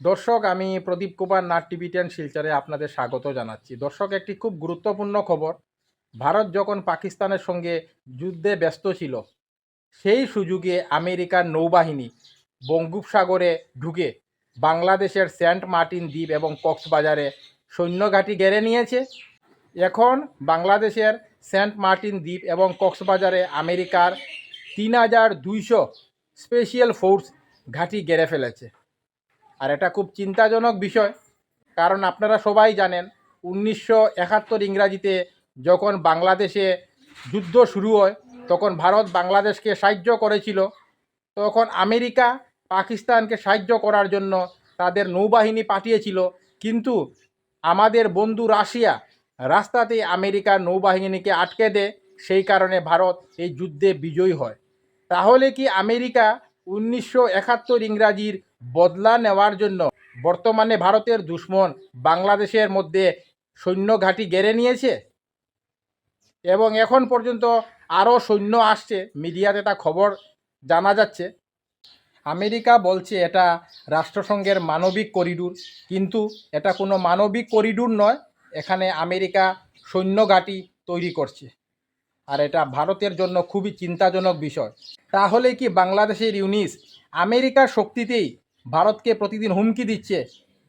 দর্শক, আমি Pradip Kumar, nut TV ten শিলচরে আপনাদের স্বাগত জানাচ্ছি। দর্শক, একটি খুব গুরুত্বপূর্ণ খবর। ভারত যখন পাকিস্তানের সঙ্গে যুদ্ধে ব্যস্ত ছিল, সেই সুযোগে আমেরিকার নৌবাহিনী বঙ্গোপসাগরে ঢুকে বাংলাদেশের সেন্ট মার্টিন দ্বীপ এবং কক্সবাজারে সৈন্যঘাঁটি গেড়ে নিয়েছে। এখন বাংলাদেশের সেন্ট মার্টিন দ্বীপ এবং কক্সবাজারে আমেরিকার তিন হাজার দুইশো স্পেশাল ফোর্স ঘাঁটি গেড়ে ফেলেছে। আর এটা খুব চিন্তাজনক বিষয়, কারণ আপনারা সবাই জানেন উনিশশো একাত্তর ইংরাজিতে যখন বাংলাদেশে যুদ্ধ শুরু হয়, তখন ভারত বাংলাদেশকে সাহায্য করেছিল। তখন আমেরিকা পাকিস্তানকে সাহায্য করার জন্য তাদের নৌবাহিনী পাঠিয়েছিল। কিন্তু আমাদের বন্ধু রাশিয়া রাস্তাতে আমেরিকার নৌবাহিনীকে আটকে দেয়, সেই কারণে ভারত এই যুদ্ধে বিজয়ী হয়। তাহলে কি আমেরিকা উনিশশো একাত্তর ইংরাজির বদলা নেওয়ার জন্য বর্তমানে ভারতের দুশ্মন বাংলাদেশের মধ্যে সৈন্য ঘাঁটি গেড়ে নিয়েছে। এবং এখন পর্যন্ত আরও সৈন্য আসছে, মিডিয়াতে তা খবর জানা যাচ্ছে। আমেরিকা বলছে এটা রাষ্ট্রসংঘের মানবিক করিডোর, কিন্তু এটা কোনো মানবিক করিডোর নয়, এখানে আমেরিকা সৈন্য ঘাঁটি তৈরি করছে। আর এটা ভারতের জন্য খুবই চিন্তাজনক বিষয়। তাহলে কি বাংলাদেশের ইউনিস আমেরিকার শক্তিতেই ভারতকে প্রতিদিন হুমকি দিচ্ছে।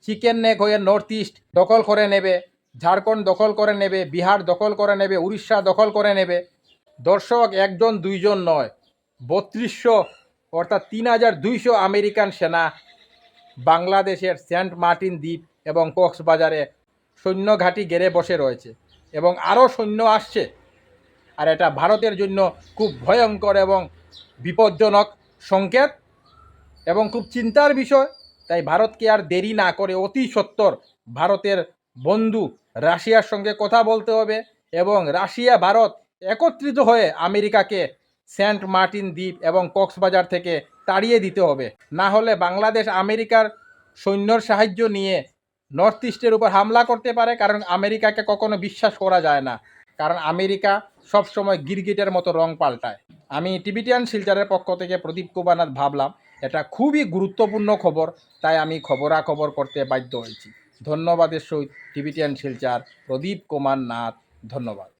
চিকেন নেক হয়ে নর্থ ইস্ট দখল করে নেবে, ঝাড়খণ্ড দখল করে নেবে, বিহার দখল করে নেবে, উড়িষ্যা দখল করে নেবে। দর্শক, একজন, দুইজন নয়, বত্রিশশো, অর্থাৎ তিন হাজার দুইশো আমেরিকান সেনা বাংলাদেশের সেন্ট মার্টিন দ্বীপ এবং কক্সবাজারে সৈন্য ঘাঁটি গেড়ে বসে রয়েছে এবং আরও সৈন্য আসছে। আর এটা ভারতের জন্য খুব ভয়ঙ্কর এবং বিপজ্জনক সংকেত। এবং খুব চিন্তার বিষয়, তাই ভারতকে আর দেরি না করে অতি সত্বর ভারতের বন্ধু রাশিয়ার সঙ্গে কথা বলতে হবে এবং রাশিয়া, ভারত একত্রিত হয়ে আমেরিকাকে সেন্ট মার্টিন দ্বীপ এবং কক্সবাজার থেকে তাড়িয়ে দিতে হবে। না হলে বাংলাদেশ আমেরিকার সৈন্যর সাহায্য নিয়ে নর্থ ইস্টের উপর হামলা করতে পারে, কারণ আমেরিকাকে কখনো বিশ্বাস করা যায় না। কারণ আমেরিকা সবসময় গিরগিটের মতো রং পাল্টায়। আমি টিবিটিয়ান শিলচারের পক্ষ থেকে প্রদীপ কুমারনাথ ভাবলাম এটা খুবই গুরুত্বপূর্ণ খবর, তাই আমি খবরাখবর করতে বাধ্য হয়েছি। ধন্যবাদের সহিত টিবিটিয়ান শিলচার প্রদীপ কুমার নাথ, ধন্যবাদ।